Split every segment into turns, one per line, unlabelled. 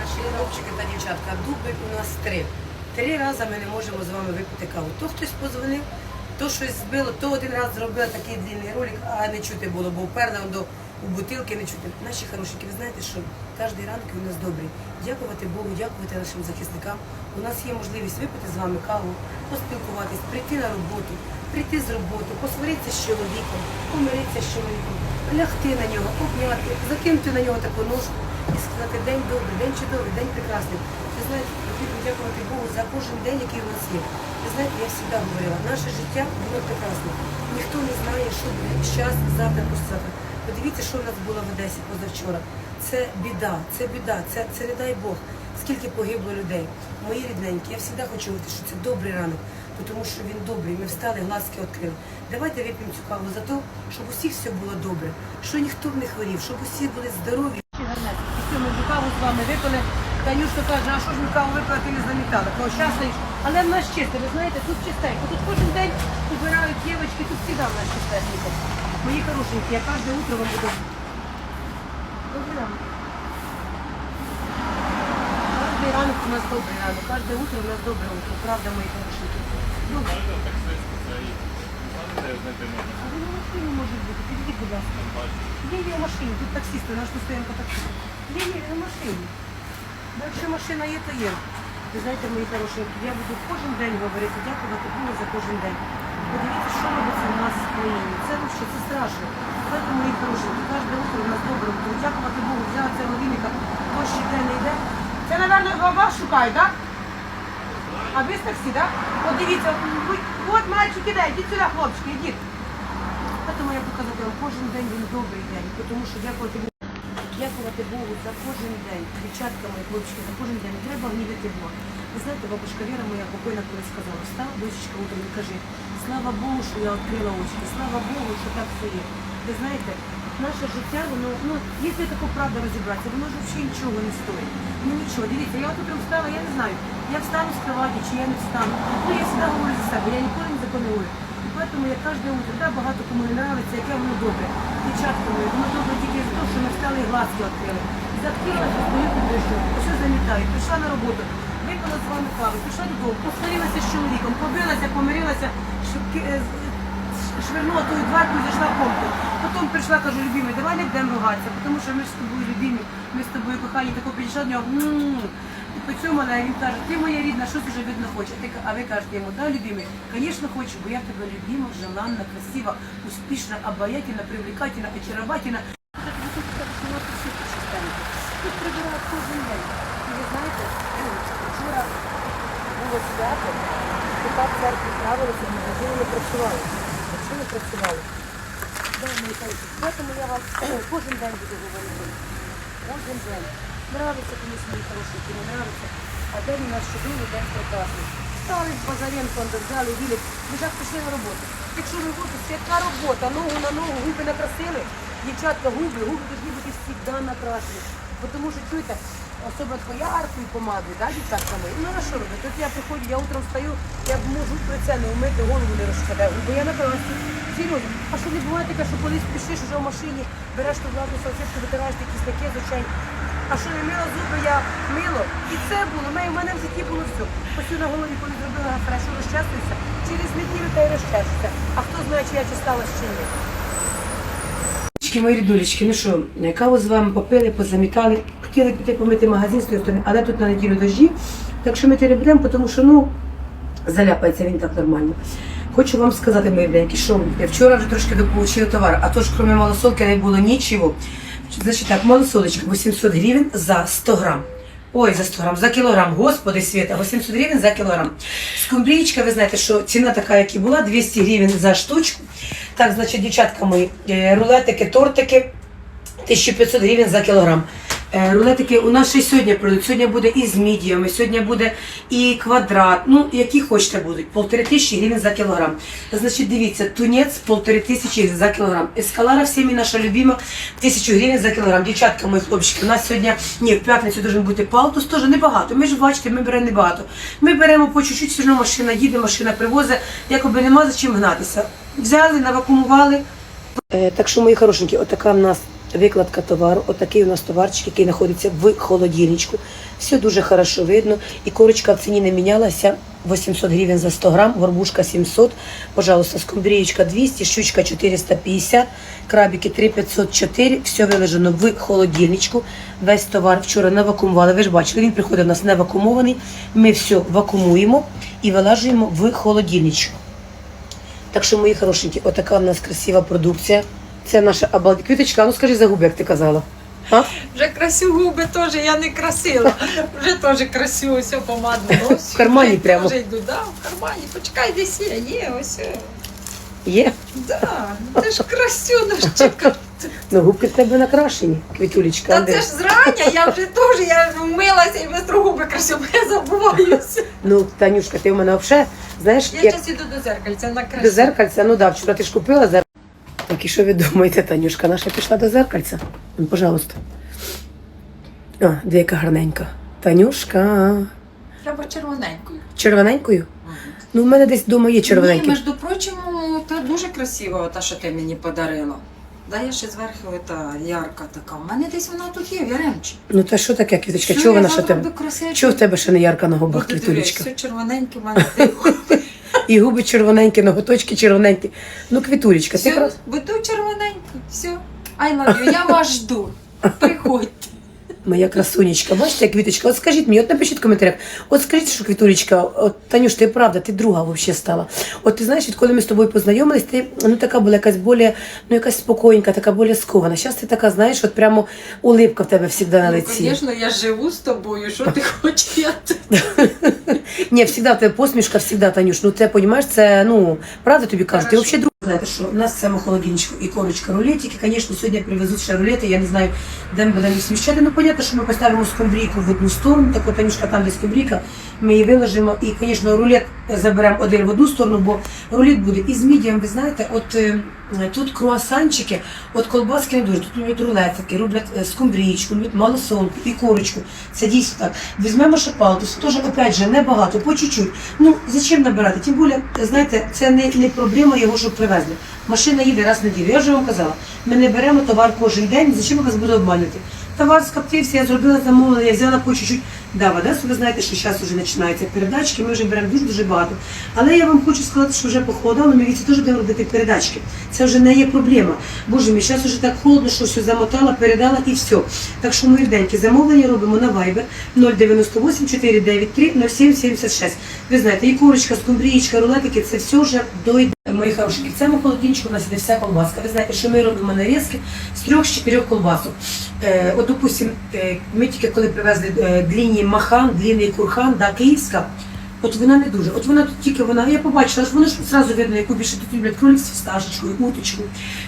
Наші хлопчики та дівчатка, дуби у нас три. Три рази ми не можемо з вами випити каву. То хтось позвонив, то щось збило, то один раз зробила такий длинний ролик, а не чути було, бо вперла до у бутилки не чути. Наші хорошенькі, ви знаєте, що кожен ранок у нас добрий. Дякувати Богу, дякувати нашим захисникам. У нас є можливість випити з вами каву, поспілкуватись, прийти на роботу, прийти з роботи, посваритися з чоловіком, помиритися з чоловіком, лягти на нього, обняти, закинути на нього таку ножку сказати день добрий, день чудовий, день прекрасний. Ви знаєте, потрібно дякувати Богу за кожен день, який у нас є. Ви знаєте, я завжди говорила, наше життя воно прекрасне. Ніхто не знає, що буде зараз, завтра, послезавтра. Подивіться, що в нас було в Одесі позавчора. Це біда, це біда, це, це не дай Бог. Скільки погибло людей. Мої рідненькі, я завжди хочу говорити, що це добрий ранок, тому що він добрий. Ми встали, глазки відкрили. Давайте вип'ємо цю каву за те, щоб усіх все було добре, що ніхто б не хворів, щоб усі були здорові. Ми цю каву з вами випили. Танюшка каже, а що ж ми каву випили, ти не замітала. Кажу, Але в нас чисто, ви знаєте, тут чистенько. Тут кожен день убирають дівчатки, тут завжди в нас чистенько. Мої хорошенькі, я кожне утро вам буду. Добрий ранок. Кожний ранок у нас добрий ранок, кожне утро у нас добре утро, правда, мої хорошенькі. Ну, а ви на машині може бути, підійдіть, будь ласка. Є є машині, тут таксисти, наш стоянка таксист. Є є в машині. Якщо машина є, то є. Ви знаєте, мої хороші, я буду кожен день говорити, дякувати Богу за кожен день. Подивіться, що робиться у нас в країні. Це вообще, це страшно. Знаєте, мої хороші, кожне утро у нас добре. Тому дякувати Богу, взяла цього віника, дощ іде, не йде. Це, мабуть, вас шукають, так? А ви з таксі, так? От дивіться, от мальчик іде, йдіть сюди, хлопчики, йдіть. Тому я показати вам кожен день він добрий день, тому що дякувати Богу. Дякувати Богу за кожен день. Дівчатка мої хлопчики, за кожен день. Треба гнівити Бога. Ви знаєте, бабушка Віра моя покойна коли сказала, встав, дочечка, утром і кажи, слава Богу, що я відкрила очі, слава Богу, що так все є. Ви знаєте, наше життя, воно, ну, якщо таку правду розібратися, воно ж взагалі нічого не стоїть. Ну нічого, дивіться, я от утром встала, я не знаю, я встану з кроваті, чи я не встану. Ну, я завжди говорю за себе, я ніколи не законую. І тому я кожне утро, да, багато кому не нравиться, яке воно добре. Дівчатка мої, воно добре тільки з того, що ми встали і глазки відкрили. Закрилася, стою під дощом, замітаю, пішла на роботу, випила з вами каву, пішла додому, посварилася з чоловіком, побилася, помирилася, е, швирнула ту дверку і зайшла в комнату. Потім прийшла, кажу, любимий, давай не будемо ругатися, тому що ми ж з тобою любимі, ми з тобою кохані, тако підійшла до нього. І по цьому вона, він каже, ти моя рідна, що ти вже видно хоче? А А ви кажете йому, да, любимий, звісно, хочу, бо я тебе любима, желанна, красива, успішна, обаятельна, привлекательна, очаровательна. Тут прибирають кожен день. І ви знаєте, вчора було свято, така в церкві справилися, магазини не працювали. Якщо не працювали, тому я вам кожен день буду говорити. Кожен день. Нравиться комусь хороші, чи не нравиться. А день у нас чудовий, день прекрасний. Стали з Базаренко, взяли, вілі, ми ж пішли на роботу. Якщо роботу, яка робота, ногу на ногу, губи накрасили. Дівчатка, губи, губи повинні бути завжди накрашені. Бо Тому що чуєте, особливо по яркою помадою, да, дівчатка мої? Ну на що робити? От я приходжу, я утром встаю, я можу про це не вмити, голову не розчитаю, бо я накрасю. Серйозно. А що не буває таке, що коли спішиш вже в машині, береш ту власну салфетку, витираєш ті кисляки, звичайно. А що не мила зуби, я мило. І це було. У мене- в житті було все. Ось на голові, коли зробила хорошо, розчастуюся, через неділю та й розчастуюся. А хто знає, чи я чисталась чи ні. Мої рідулечки, ну що, каву з вами попили, позамітали. Хотіли піти помити магазин з тої сторони, але тут на неділю дожді. Так що ми будемо, тому що ну, заляпається він так нормально. Хочу вам сказати, мої деньки, що я вчора вже трошки дополучила товар, а то ж крім малосолки не було нічого. Значить так, малосолочка 800 гривень за 100 грам. Ой, за 100 грам, за кілограм, господи світа, 800 гривень за кілограм. Скумбрієчка, ви знаєте, що ціна така, як і була, 200 гривень за штучку. Так, значить, дівчатка мої, е, рулетики, тортики, 1500 гривень за кілограм. Е, Рулетики у нас ще й сьогодні пройдуть. Сьогодні буде і з мідіями, сьогодні буде і квадрат. Ну, які хочете будуть. Полтори тисячі гривень за кілограм. Значить, дивіться, тунець полтори тисячі за кілограм. Ескалара всіми наша любима, тисячу гривень за кілограм. Дівчатка, мої хлопчики, у нас сьогодні, ні, в п'ятницю должен бути палтус, теж небагато. Ми ж бачите, ми беремо небагато. Ми беремо по чуть-чуть, все одно машина їде, машина привозить, якоби нема за чим гнатися. Взяли, навакумували, Е, Так що, мої хорошенькі, отака в нас викладка товару. Отакий у нас товарчик, який знаходиться в холодильничку. Все дуже хорошо видно. І корочка в ціні не мінялася. 800 гривень за 100 грам, горбушка 700, пожалуйста, скумбрієчка 200, щучка 450, крабики 3504, все вилежено в холодильничку. Весь товар вчора навакумували. Ви ж бачили, він приходить у нас не вакуумований. Ми все вакуумуємо і вилажуємо в холодильничку. Так що, мої хорошенькі, отака в нас красива продукція. Це наша обалдеть. Квіточка, а ну скажи загуби, як ти казала. А?
Вже красю губи теж я не красила. Вже теж красю ось помадну ось.
В кармані прямо.
Вже йду, да, в кармані. Почекай, десь є, є, ось.
Є?
Да, ну ти ж красю наш чекати.
Ну, губки в тебе накрашені, квітулечка.
Та це ж зрання, я вже теж, я вмилася і без губи красю, бо я забуваюся.
Ну, Танюшка, ти в мене взагалі, знаєш,
Я
як
зараз іду до зеркальця на красу.
до зеркальця, ну да, вчора ти ж купила зеркальце. Так, і що ви думаєте, Танюшка наша пішла до зеркальця? Ну, пожалуйста. А, де яка гарненька. Танюшка.
Треба червоненькою.
Червоненькою? Ну, в мене десь вдома є
Ні,
червоненькі.
між прочим, та дуже красива, та, що ти мені подарила. Да, я ще зверху та ярка така. У мене десь вона тут є, в Яремчі.
Ну, та що таке, квіточка? Чого вона ще тебе? Чого в тебе ще не ярка на губах, квітулечка?
все червоненьке в мене.
І губи червоненькі, ноготочки червоненькі. Ну, квітулечка, ти
Все,
крас...
буду червоненьке, все. I love you, я вас жду. Приходьте.
Моя красунечка, бачите, квіточка. От скажіть мені, от напишіть в коментарях. От скажіть, що квітулечка, от Танюш, ти правда, ти друга взагалі стала. От ти знаєш, відколи ми з тобою познайомились, ти ну така була якась більш, ну якась спокійненька, така більш скована. Зараз ти така, знаєш, от прямо улипка в тебе завжди на
Ну, звісно, я живу з тобою, що ти хочеш? Я.
Ні, завжди в тебе посмішка, завжди, Танюш. Ну це розумієш, це ну правда тобі кажу. Ти взагалі. Знаєте, що у нас в цьому і корочка рулетики. Звісно, сьогодні привезуть ще рулети. Я не знаю, де ми будемо їх сміщати. Ну, понятно, що ми поставимо скумбрійку в одну сторону, так от там, десь скумбрійка, ми її виложимо. І, звісно, рулет заберемо один в одну сторону, бо рулет буде із мідієм, ви знаєте, от е, тут круасанчики, от колбаски не дуже, тут люблять рулетики, роблять е, скумбрійку, люблять малосолку і корочку. Це дійсно так. Візьмемо шапалку, це теж, опять же, небагато, по чуть-чуть. Ну, зачем набирати? Тим більше, знаєте, це не, не проблема його, щоб привезли. Машина їде раз в неділю. Я вже вам казала, ми не беремо товар кожен день, зачем я вас буду обманювати? Товар скоптився, я зробила замовлення, я взяла по чуть-чуть. Да, в Одесу ви знаєте, що зараз вже починаються передачки, ми вже беремо дуже-дуже багато. Але я вам хочу сказати, що вже похолодало, ми віці теж будемо робити передачки. Це вже не є проблема. Боже мій, зараз вже так холодно, що все замотала, передала і все. Так що, мої деньки, замовлення робимо на Viber 098 493 0776. Ви знаєте, і курочка, скумбрієчка, рулетики, це все вже дойде. Мої хороші, в цьому холодильничку у нас іде вся колбаска. Ви знаєте, що ми робимо нарізки з трьох з чотирьох колбасок. Е, от, допустим, е, ми тільки коли привезли е, длінні махан, длінний курхан, да, київська, от вона не дуже. От вона тут тільки вона, я побачила, що воно ж одразу видно, яку більше тут люблять кролик з фісташечкою, уточку,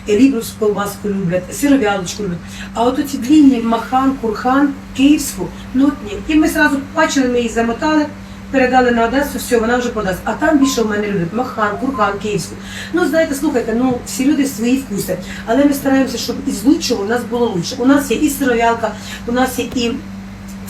е, з колбаску люблять, сировялочку люблять. А от ці длінні махан, курхан, київську, ну ні. І ми одразу бачили, ми її замотали. Передали на Одесу, все, вона вже продасть. А там більше в мене люблять махан, курган, київську. Ну, знаєте, слухайте, ну всі люди свої вкуси. Але ми стараємося, щоб із лучшого у нас було лучше. У нас є і сировялка, у нас є і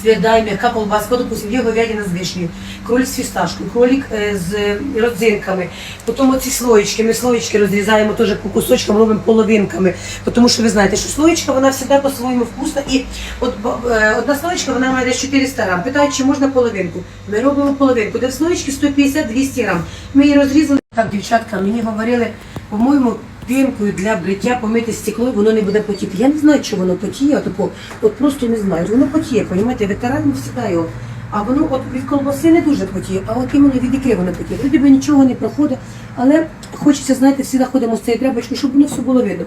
тверда і м'яка колбаска, допустим, є говядина з вишнею, кролик з фісташкою, кролик е, з родзинками. Потім оці слоєчки, ми слоєчки розрізаємо теж по кусочкам, робимо половинками. Тому що ви знаєте, що слоєчка, вона завжди по-своєму вкусна. І от е, одна слоєчка, вона має десь 400 грам. Питають, чи можна половинку. Ми робимо половинку, де в слоєчки 150-200 грам. Ми її розрізали. Так, дівчатка, мені говорили, по-моєму, пінкою для бриття помити стекло, і воно не буде потіти. Я не знаю, чи воно потіє, от, типу, от просто не знаю. Воно потіє, розумієте, витираємо завжди його. А воно от від колбаси не дуже потіє, а от іменно від ікри воно потіє. Вроді би нічого не проходить, але хочеться, знаєте, всі ходимо з цією тряпочкою, щоб воно все було видно.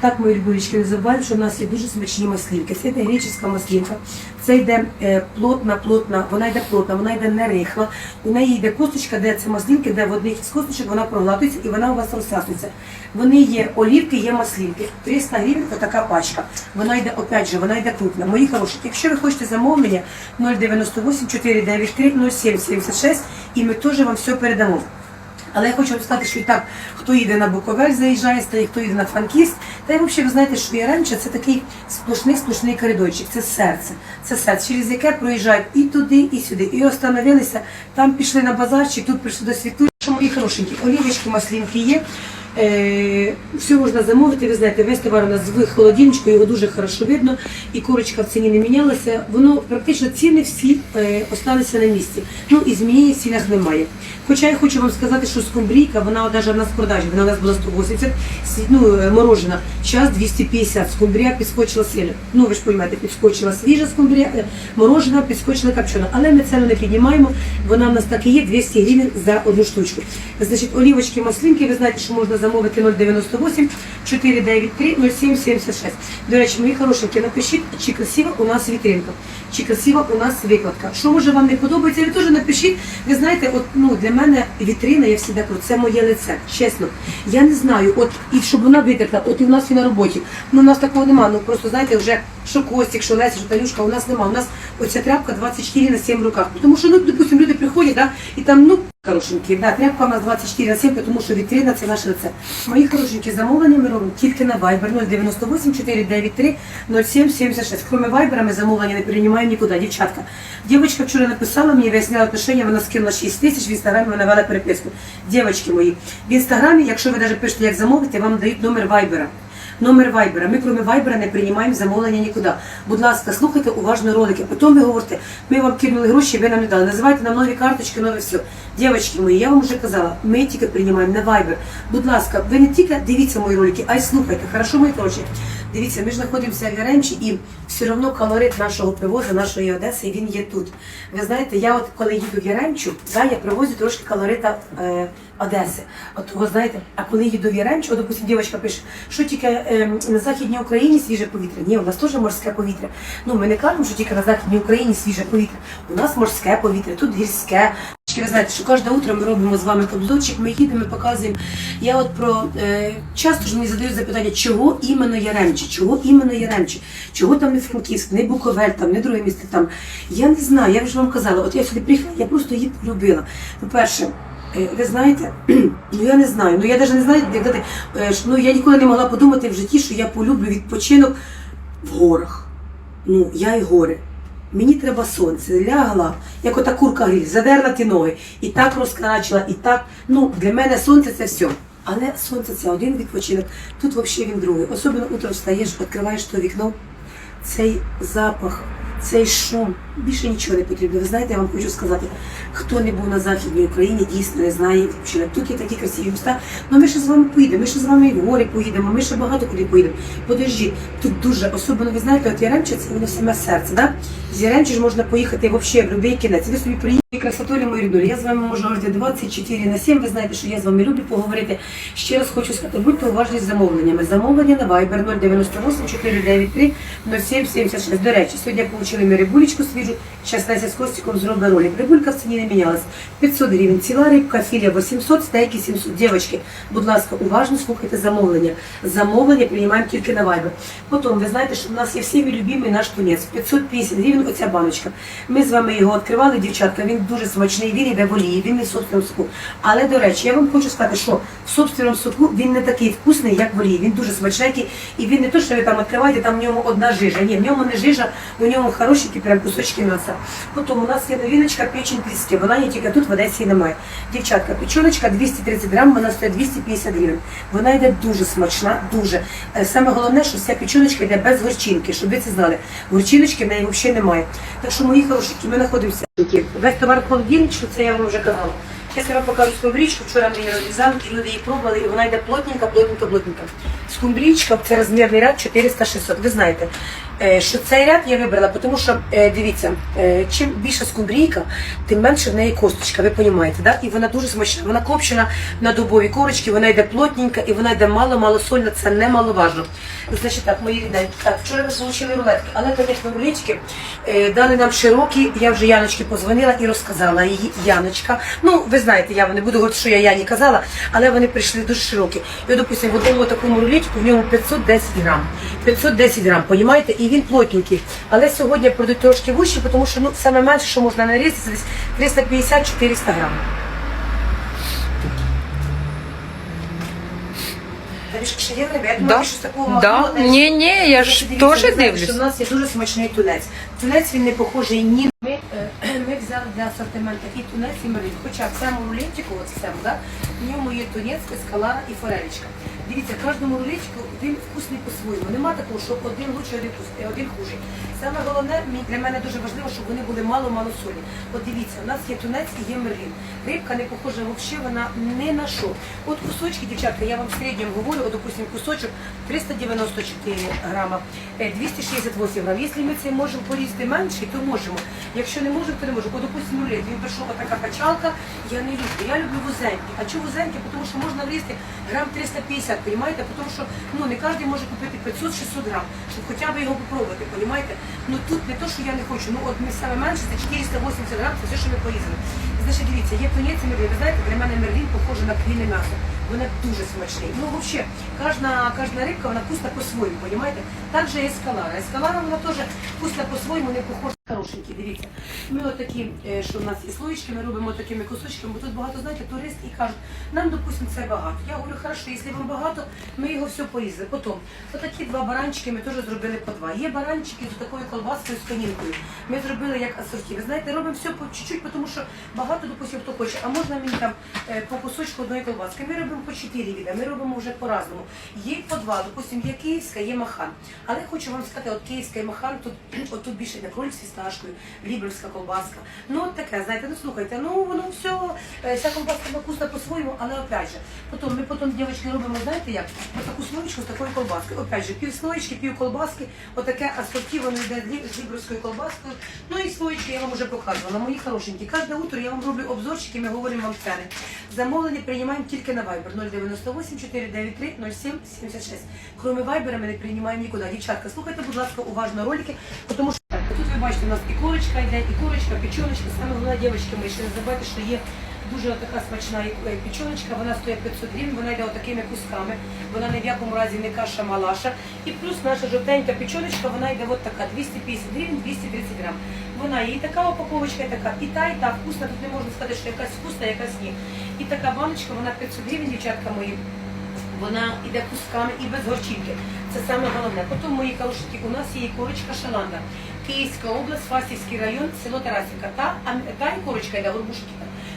Так, мої любовички, не забуваємо, що в нас є дуже смачні маслінки. Це йде греческа маслінка, це йде е, плотна, плотна, вона йде плотна, вона йде не рихла. У неї йде косточка, де це маслінки, де в одних з косточок вона проглатується і вона у вас розсасується. Вони є олівки, є маслінки. 300 гривень така пачка. Вона йде, опять же, вона йде крупна. Мої хороші, якщо ви хочете замовлення 098 493 0776 і ми теж вам все передамо. Але я хочу вам сказати, що і так, хто їде на Буковель, заїжджає, стає, хто їде на Франківськ, та й взагалі ви знаєте, що Яремча це такий сплошний сплошний коридорчик, це серце. Це серце, через яке проїжджають і туди, і сюди. І остановилися, там пішли на базарчик, тут прийшли до світу. Мої хорошенькі, олівочки, маслінки є. Е, все можна замовити, ви знаєте, весь товар у нас в холодильничку, його дуже хорошо видно, і курочка в ціні не мінялася. Воно практично ціни всі е, осталися на місці. Ну і зміни в цінах немає. Хоча я хочу вам сказати, що скумбрійка, вона навіть в нас в продажі, вона у нас була 180, ну, е, морожена, час 250, скумбрія підскочила сильно. Ну ви ж розумієте, підскочила свіжа скумбрія, морожена, підскочила копчена. Але ми ціну не піднімаємо, вона в нас так і є, 200 гривень за одну штучку. Значить, олівочки, маслинки, ви знаєте, що можна замовити 098 493 0776. До речі, мої хорошенькі, напишіть, чи красива у нас вітринка, чи красива у нас викладка. Що може вам не подобається, ви теж напишіть. Ви знаєте, от ну для мене вітрина, я завжди кажу, це моє лице. Чесно. Я не знаю, от і щоб вона витерта, от і в нас і на роботі. Ну у нас такого нема. Ну просто знаєте, вже що Костік, що Леся, що Танюшка, у нас нема. У нас оця тряпка 24 на 7 руках. Тому що, ну, допустим, люди приходять, да, і там, ну, хорошенькі, да, тряпка у нас 24 на 7, тому що вітрина це наше лице. Мої хорошенькі замовлення ми робимо тільки на Viber 098 493 0776. Кроме Viber ми замовлення не переймаємо нікуди. Дівчатка. Дівчинка вчора написала мені, виясняла отношення, вона скинула 6 тисяч, в інстаграмі вона вела переписку. Дівчатки мої, в інстаграмі, якщо ви навіть пишете, як замовити, вам дають номер Viber. Номер Вайбера. Ми, кроме Вайбера, не приймаємо замовлення нікуди. Будь ласка, слухайте уважно ролики. Потім ви говорите, ми вам кинули гроші, ви нам не дали. Називайте нам нові карточки, нові все. Дівчатки мої, я вам вже казала, ми тільки приймаємо на Вайбер. Будь ласка, ви не тільки дивіться мої ролики, а й слухайте. Хорошо, мої хороші? Дивіться, ми ж знаходимося в Яремчі і все одно колорит нашого привозу, нашої Одеси, він є тут. Ви знаєте, я от коли їду в Яремчу, да, я привозю трошки колорита е, Одеси. От ви знаєте, а коли їду в Яремчу, от, допустим, дівчинка пише, що тільки е, на Західній Україні свіже повітря. Ні, у нас теж морське повітря. Ну, ми не кажемо, що тільки на Західній Україні свіже повітря. У нас морське повітря, тут гірське. Ви знаєте, що кожне утро ми робимо з вами обзорчик, ми їдемо, ми показуємо. Я от про е, часто ж мені задають запитання, чого іменно Яремчі, чого іменно Яремчі, чого там не Франківськ, не Буковель, там, не друге місце там. Я не знаю, я вже вам казала, от я сюди приїхала, я просто її полюбила. По-перше, е, ви знаєте, ну я не знаю, ну я навіть не знаю, як дати, е, ну я ніколи не могла подумати в житті, що я полюблю відпочинок в горах. Ну, я і гори. Мені треба сонце, лягла, як ота курка гріль, задерла ті ноги, і так розкрачила, і так. Ну, для мене сонце це все. Але сонце це один відпочинок, тут взагалі він другий. Особливо утром встаєш, відкриваєш то вікно, цей запах, цей шум. Більше нічого не потрібно. Ви знаєте, я вам хочу сказати, хто не був на Західній Україні, дійсно не знає відпочинок. Тут є такі красиві міста. Ну ми ще з вами поїдемо, ми ще з вами і в гори поїдемо, ми ще багато куди поїдемо. Подожди, тут дуже особливо, ви знаєте, от Яремче це воно саме серце. Да? З Яремче ж можна поїхати взагалі в будь-який кінець. Ви собі приїхали. Красотулі мої рідулі. Я з вами можу говорити 24 на 7. Ви знаєте, що я з вами люблю поговорити. Ще раз хочу сказати, будьте уважні з замовленнями. Замовлення на Viber 098 493 0776. До речі, сьогодні отримали ми рибулечку свіжу. Зараз Леся з Костіком зробить ролик. Рибулька в ціні не мінялась. 500 гривень. Ціла рибка, філія 800, стейки 700. Дівчатки, будь ласка, уважно слухайте замовлення. Замовлення приймаємо тільки на Viber. Потім, ви знаєте, що в нас є всі любимий наш тунець. 550 гривень оця баночка. Ми з вами його відкривали, дівчатка. Він дуже смачний, він йде в олії, він не в собственному соку. Але, до речі, я вам хочу сказати, що в собственному соку він не такий вкусний, як в олії. Він дуже смачненький. І він не то, що ви там відкриваєте, там в ньому одна жижа. Ні, в ньому не жижа, у ньому хорошенькі прям кусочки м'яса. Потім у нас є новіночка печень тріски. Вона є тільки тут, в Одесі немає. Дівчатка, печоночка 230 грам, вона стоїть 250 гривень. Вона йде дуже смачна, дуже. Е, Саме головне, що вся печоночка йде без горчинки, щоб ви це знали. Горчиночки в неї взагалі немає. Так що, мої хорошенькі, ми знаходимося. Весь товар холодильничку, це я вам вже казала. Я вам покажу скумбрічку, вчора ми її розрізали, і люди її пробували, і вона йде плотненька, плотненька, плотненька. Скумбрічка, це розмірний ряд 400-600. Ви знаєте, що цей ряд я вибрала, тому що, е, дивіться, е, чим більша скумбрійка, тим менше в неї косточка, ви розумієте, да? І вона дуже смачна. Вона копчена на дубовій корочці, вона йде плотненька і вона йде мало-мало сольна, це немаловажно. Значить так, мої рідненькі, так, вчора ми отримали рулетки, але, звісно, рулетики е, дали нам широкі, я вже Яночці позвонила і розказала її Яночка. Ну, ви знаєте, я не буду говорити, що я Яні казала, але вони прийшли дуже широкі. І, допустимо, в одному такому рулетику в ньому 510 грам. 510 грам, понімаєте? І він плотненький. Але сьогодні пройдуть трошки вищі, тому що ну, саме менше, що можна нарізати, це десь 350-400 грам. Я
Да. Да. Ні, ні, я ж теж дивлюсь.
що в нас є дуже смачний тунець. Тунець він не похожий ні. Ми, е, ми взяли для асортименту і тунець, і мориль. Хоча в цьому рулетику, от в цьому, да, в ньому є тунець, ескалара і форелечка. Дивіться, кожному рулетику він вкусний по-своєму. Нема такого, що один лучше, один хуже. Саме головне для мене дуже важливо, щоб вони були мало-мало солі. От дивіться, у нас є тунець і є мерлін. Рибка не похожа взагалі, вона не на що. От кусочки, дівчатка, я вам в середньому говорю, от, допустим, кусочок 394 грама, е, 268 грам. Якщо ми це можемо порізати менше, то можемо. Якщо не можемо, то не можемо. От, допустим, рулет, він прийшов отака качалка, я не люблю. Я люблю вузенькі. А чому вузенькі? Тому що можна влізти грам 350, розумієте? Тому що ну, не кожен може купити 500-600 грам, щоб хоча б його попробувати, розумієте? Ну тут не то, що я не хочу. Ну от ми саме менше, це 480 грам, це все, що ми порізали. Значить, дивіться, є тунець мерлін. Ви знаєте, для мене мерлін похоже на квіне м'ясо. Вона дуже смачний. Ну, взагалі, кожна, кожна рибка, вона вкусна по-своєму, розумієте? Так же і ескалара. Ескалара, вона теж вкусна по-своєму, не похожа. Хорошенькі, дивіться. Ми отакі, е, що в нас є слоєчки, ми робимо такими кусочками, бо тут багато, знаєте, туристи і кажуть, нам, допустимо, це багато. Я говорю, хорошо, якщо вам багато, ми його все порізали. Потім, отакі два баранчики ми теж зробили по два. Є баранчики з такою колбаскою з канінкою. Ми зробили як асорті. Ви знаєте, робимо все по чуть-чуть, тому що багато, допустимо, хто хоче. А можна мені там е, по кусочку одної колбаски. Ми робимо по чотири віда, ми робимо вже по-разному. Є по два, допустимо, є київська, є махан. Але хочу вам сказати, от київська і махан, тут, тут більше на кроль фісташкою, ліберська колбаска. Ну, от таке, знаєте, ну слухайте, ну воно все, вся колбаска вкусна по-своєму, але опять же, потім ми потім, дівчатки, робимо, знаєте як, отаку слоєчку з такою колбаскою. Опять же, пів слоєчки, пів колбаски, отаке асорті, воно йде з ліберською колбаскою. Ну і слоєчки я вам вже показувала. Мої хорошенькі. Кожне утро я вам роблю обзорчики, ми говоримо вам ціни. Замовлення приймаємо тільки на Viber 098 493 07 76. Кроме Viber ми не приймаємо нікуди. Дівчатка, слухайте, будь ласка, уважно ролики, тому що бачите, у нас і курочка йде, і курочка, печоночка. Саме головне, дівчатки, ми ще не забувайте, що є дуже така смачна е, печоночка, вона стоїть 500 гривень, вона йде отакими кусками, вона ні в якому разі не каша малаша. І плюс наша жовтенька печоночка, вона йде от така 250 гривень, 230 грам. Вона і така упаковочка, і така, і та, і та вкусна. Тут не можна сказати, що якась вкусна, якась ні. І така баночка, вона 500 гривень, дівчатка мої. Вона йде кусками і без горчинки. Це саме головне. Потім мої хорошики, у нас є і курочка шаланда. Київська область, Фастівський район, село Тарасівка. Та, та і курочка йде, горбушки.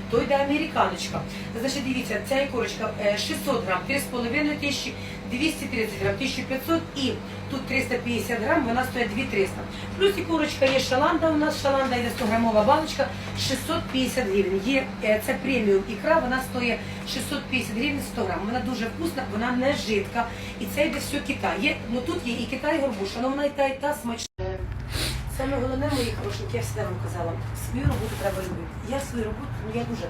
То йде американочка. Значить, дивіться, ця і курочка е, 600 грам, 3,5 тисячі, 230 грам, 1500 і тут 350 грам, вона стоїть 2300. Плюс і курочка є шаланда, у нас шаланда йде 100 грамова баночка, 650 гривень. Є, е, це преміум ікра, вона стоїть 650 гривень 100 грам. Вона дуже вкусна, вона не жидка. І це йде все Китай. Є, ну тут є і Китай, і горбуша, але вона і та, і та смачна. Саме головне, мої хорошенькі, я завжди вам казала, свою роботу треба любити. Я свою роботу, ну я дуже,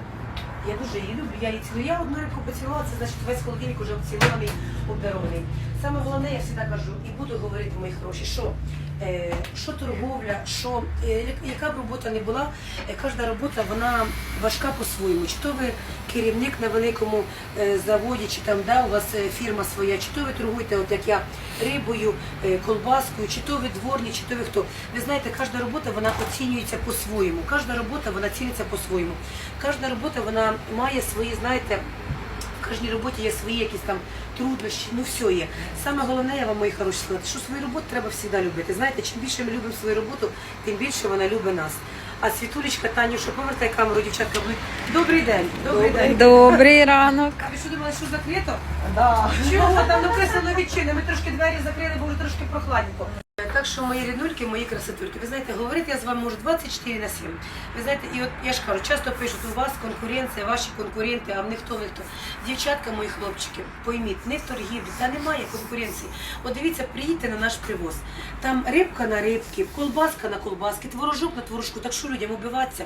я дуже її люблю, я її цілую. Я одну рибку поцілувала, це значить весь холодильник вже обцілований, обдарований. Саме головне, я завжди кажу, і буду говорити, мої хороші, що, що торговля, що е, яка б робота не була, е, кожна робота вона важка по-своєму. Чи то ви керівник на великому е, заводі, чи там да, у вас е, фірма своя, чи то ви торгуєте, от як я, рибою, е, колбаскою, чи то ви дворні, чи то ви хто. Ви знаєте, кожна робота вона оцінюється по-своєму. Кожна робота вона ціниться по-своєму. Кожна робота вона має свої, знаєте, кожній роботі є свої якісь там труднощі, ну все є. Саме головне, я вам мої хороші сказати, що свою роботу треба завжди любити. Знаєте, чим більше ми любимо свою роботу, тим більше вона любить нас. А Світулечка, Танюша, повертай камеру, дівчатка будуть. Добрий день, добрий день.
Добрий ранок.
А ви що думали, що закрито?
Да.
Чого там написано відчини? Ми трошки двері закрили, бо вже трошки прохладненько. Так що мої ріднульки, мої красотульки, ви знаєте, говорити я з вами можу 24 на 7. Ви знаєте, і от я ж кажу, часто пишуть, у вас конкуренція, ваші конкуренти, а них хто ви хто. Дівчатка, мої хлопчики, пойміть, не в торгівлі, та немає конкуренції. От дивіться, приїдьте на наш привоз. Там рибка на рибки, колбаска на колбаски, творожок на творожку. Так що людям убиватися?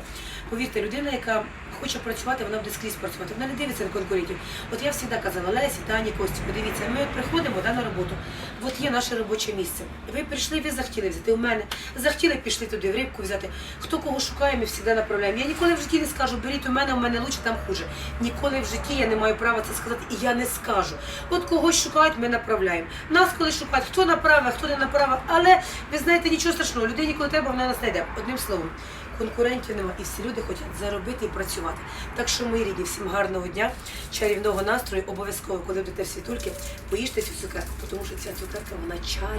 Повірте, людина, яка хоче працювати, вона буде скрізь працювати. Вона не дивиться на конкурентів. От я завжди казала, Лесі, Тані, Кості, подивіться, ми приходимо да, на роботу. От є наше робоче місце. Ви прийшли, ви захотіли взяти у мене. Захотіли, пішли туди, в рибку взяти. Хто кого шукає, ми завжди направляємо. Я ніколи в житті не скажу, беріть у мене, у мене лучше, там хуже. Ніколи в житті я не маю права це сказати, і я не скажу. От когось шукають, ми направляємо. Нас коли шукають, хто направив, хто не направив. Але ви знаєте, нічого страшного, людині, коли треба, вона нас знайде. Одним словом, конкурентів нема, і всі люди хочуть заробити і працювати. Так що, мої рідні, всім гарного дня, чарівного настрою. Обов'язково, коли будете в світульки, поїжте цю цукерку, тому що ця цукерка вона чарівна.